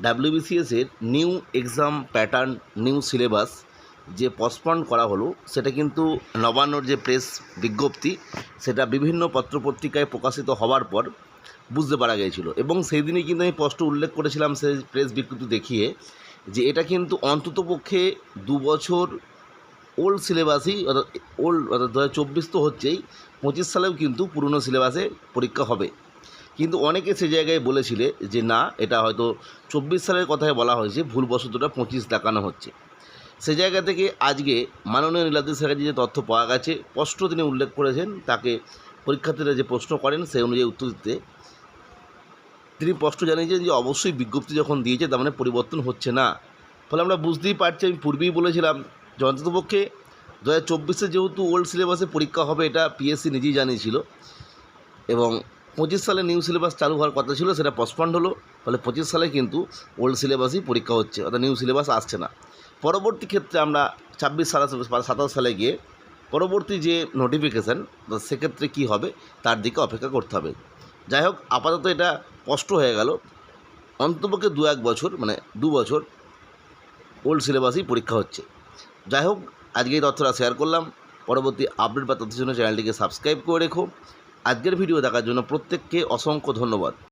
ডাব্লিউবিসিএসের new exam pattern new syllabus যে postponed করা হলো, সেটা কিন্তু নবান্নর যে প্রেস বিজ্ঞপ্তি, সেটা বিভিন্ন পত্রপত্রিকায় প্রকাশিত হওয়ার পর বুঝতে পারা গিয়েছিল। এবং সেই দিনই কিন্তু আমি স্পষ্ট উল্লেখ করেছিলাম সেই প্রেস বিজ্ঞপ্তি দেখিয়ে যে এটা কিন্তু অন্ততপক্ষে দু বছর ওল্ড সিলেবাসই অর্থাৎ ওল্ড অর্থাৎ দু হাজার চব্বিশ তো হচ্ছেই, পঁচিশ সালেও কিন্তু পুরনো সিলেবাসে পরীক্ষা হবে। কিন্তু অনেকে সে জায়গায় বলেছিলে যে না, এটা হয়তো চব্বিশ সালের কথায় বলা হয়েছে ভুলবশতটা পঁচিশ দেখানো হচ্ছে। সে জায়গা থেকে আজকে মাননীয় নীলাদ্রি স্যারের যে তথ্য পাওয়া গেছে, স্পষ্ট তিনি উল্লেখ করেছেন, তাকে পরীক্ষার্থীরা যে প্রশ্ন করেন সেই অনুযায়ী উত্তর দিতে। তিনি স্পষ্ট জানিয়েছেন যে অবশ্যই বিজ্ঞপ্তি যখন দিয়েছে, তার মানে পরিবর্তন হচ্ছে না। ফলে আমরা বুঝতেই পারছি, আমি পূর্বেই বলেছিলাম যে অন্ততপক্ষে দু হাজার চব্বিশে যেহেতু ওল্ড সিলেবাসে পরীক্ষা হবে, এটা পিএসসি নিজেই জানিয়েছিল। এবং পঁচিশ সালে নিউ সিলেবাস চালু হওয়ার কথা ছিল, সেটা পসপন্ড হলো। ফলে পঁচিশ সালে কিন্তু ওল্ড সিলেবাসই পরীক্ষা হচ্ছে, অর্থাৎ নিউ সিলেবাস আসছে না। পরবর্তী ক্ষেত্রে আমরা ছাব্বিশ সাতাশ সাতাশ সালে গিয়ে পরবর্তী যে নোটিফিকেশান সেক্ষেত্রে কী হবে? তার দিকে অপেক্ষা করতে হবে। যাই হোক, আপাতত এটা স্পষ্ট হয়ে গেল। অন্তপক্ষে দু এক বছর মানে দু বছর ওল্ড সিলেবাসই পরীক্ষা হচ্ছে। যাই হোক, আজকে এই তথ্যটা শেয়ার করলাম। পরবর্তী আপডেট বা তথ্যের জন্য চ্যানেলটিকে সাবস্ক্রাইব করে রেখো। আজকের ভিডিও দেখার জন্য প্রত্যেককে অসংখ্য ধন্যবাদ।